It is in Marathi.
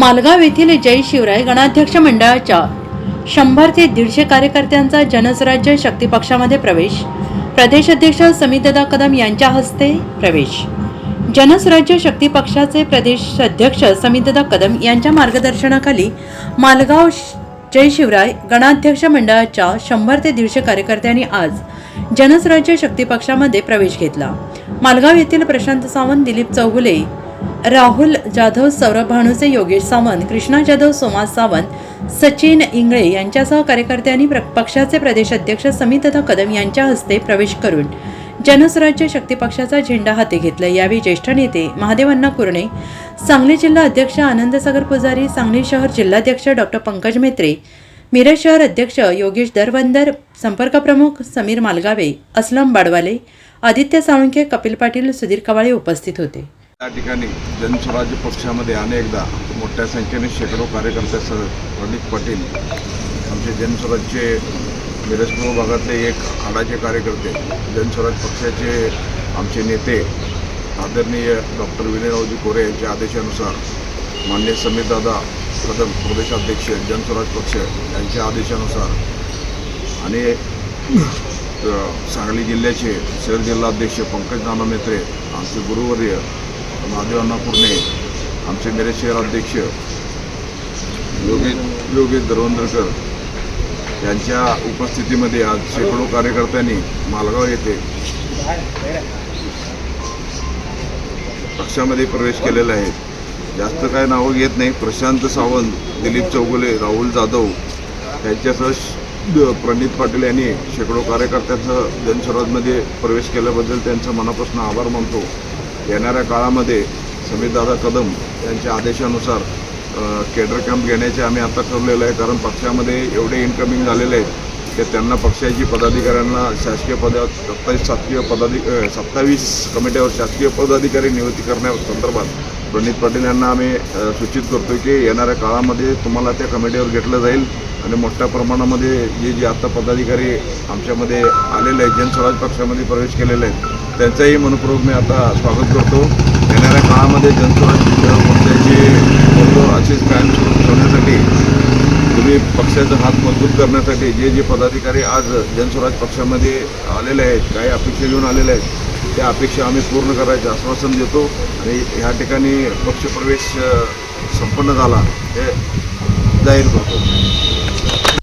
मालगाव येथील जय शिवराय गणाध्यक्ष मंडळाच्या शंभर ते दीडशे कार्यकर्त्यांचा जनसराज्य शक्ती पक्षामध्ये प्रवेश. प्रदेश अध्यक्ष समितदा कदम यांच्या हस्ते प्रवेश. जनसराज्य शक्ती पक्षाचे प्रदेश अध्यक्ष समितदा कदम यांच्या मार्गदर्शनाखाली मालगाव श- जय शिवराय गणाध्यक्ष मंडळाच्या शंभर ते दीडशे कार्यकर्त्यांनी आज जनसराज्य शक्ती पक्षामध्ये प्रवेश घेतला. मालगाव येथील प्रशांत सावंत दिलीप चौगुले राहुल जाधव सौरभ भानुसे योगेश सावंत कृष्णा जाधव सोमा सावंत सचिन इंगळे यांच्यासह कार्यकर्त्यांनी प्र- पक्षाचे प्रदेश अध्यक्ष समितदा कदम यांच्या हस्ते प्रवेश करून जनसुराज्य शक्ती पक्षाचा झेंडा हाती घेतला. यावेळी ज्येष्ठ नेते महादेवांना कुरणे सांगली जिल्हा अध्यक्ष आनंदसागर पुजारी सांगली शहर जिल्हाध्यक्ष डॉक्टर पंकज मेत्रे मिरज शहर अध्यक्ष योगेश दरवंदर संपर्क प्रमुख समीर मालगावे अस्लम बाडवाले आदित्य साळुंके कपिल पाटील सुधीर कवाळे उपस्थित होते. या ठिकाणी जनस्वराज्य पक्षामध्ये अनेकदा मोठ्या संख्येने शेकडो कार्यकर्त्यासह प्रदीप पाटील आमचे जनस्वराज्यचे मिरजपूर भागातले एक आडाचे कार्यकर्ते जनस्वराज पक्षाचे आमचे नेते आदरणीय डॉक्टर विनयरावजी कोरे यांच्या आदेशानुसार मान्य समीरदादा कदम प्रदेशाध्यक्ष जनस्वराज पक्ष यांच्या आदेशानुसार आणि सांगली जिल्ह्याचे शहर जिल्हाध्यक्ष पंकज नाना मेत्रे आमचे गुरुवर्य महादेवांना पूर्णे आमचे मेरे शहराध्यक्ष योगी योगेश योगेश दरवंदरकर यांच्या उपस्थितीमध्ये आज शेकडो कार्यकर्त्यांनी मालगाव येथे पक्षामध्ये प्रवेश केलेला आहे. जास्त काय नावं घेत नाही. प्रशांत सावंत दिलीप चौगुले राहुल जाधव यांच्यासह प्रणित पाटील यांनी शेकडो कार्यकर्त्यांसह जनस्वराजमध्ये प्रवेश केल्याबद्दल त्यांचं मनापासून आभार मानतो. येणाऱ्या काळामध्ये समीरदादा कदम यांच्या आदेशानुसार केडर कॅम्प घेण्याचे आम्ही आता ठरलेलं आहे. कारण पक्षामध्ये एवढे इन्कमिंग झालेले आहेत की त्यांना पक्षाची पदाधिकाऱ्यांना शासकीय पदा सत्तावीस शासकीय पदाधिक सत्तावीस कमिट्यावर शासकीय पदाधिकारी नियुक्ती करण्या संदर्भात प्रणित पाटील यांना आम्ही सूचित करतो की येणाऱ्या काळामध्ये तुम्हाला त्या कमिटीवर घेतलं जाईल आणि मोठ्या प्रमाणामध्ये जे जे आता पदाधिकारी आमच्यामध्ये आलेले आहेत जनस्वराज पक्षामध्ये प्रवेश केलेले आहेत त्यांचाही मनपूर्वक मी आता स्वागत करतो. येणाऱ्या काळामध्ये जनस्वराज पक्षाचे असेच कायम ठेवण्यासाठी तुम्ही पक्षाचा हात मजबूत करण्यासाठी जे जे पदाधिकारी आज जनस्वराज पक्षामध्ये आलेले आहेत काही अपेक्षा घेऊन आलेले आहेत त्या अपेक्षा आम्ही पूर्ण करायचे आश्वासन देतो. आणि ह्या ठिकाणी पक्षप्रवेश संपन्न झाला हे जाहीर करतो.